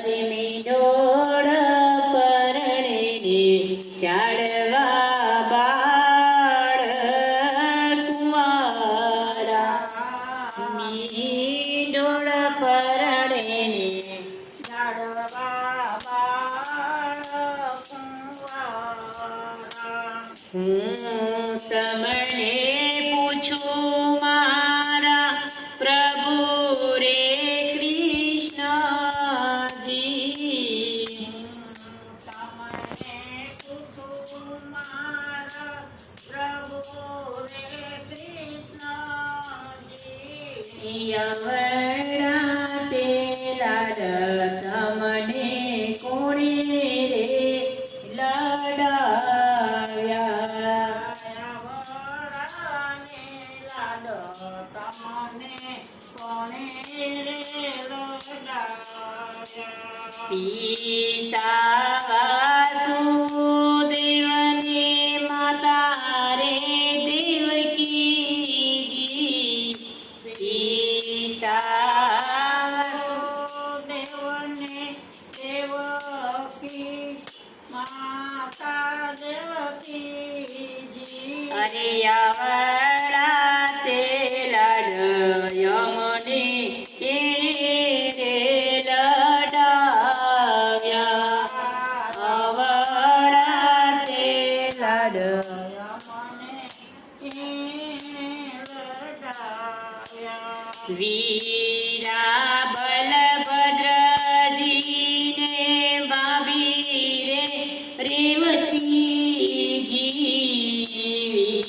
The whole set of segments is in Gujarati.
પદ્મી જોડ પરણીને ચાડવા બાળ કુંવારા મી જોડ ચાડવા હું તમને પૂછું કૃષ્ણજી યવડા તે લાડ તમને કોણે રે લડાવ્યા પિતા વાસુદેવને દેવકી માતા દેવકીજી અરે યવડા તે લાડ યમને એ રે લડાવ્યા અવડા તે લાડ વીરા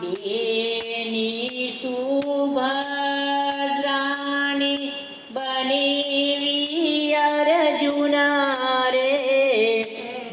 બેની સુભદ્રાણી બનેવી અર્જુના રે.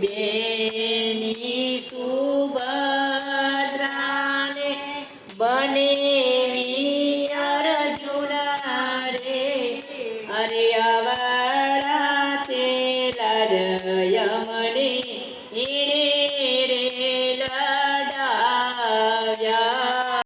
બેની સુભદ્રાને બનેવી અર્જુના રે. અરે અવડા તે લડય મને એને રે લડાવ્યા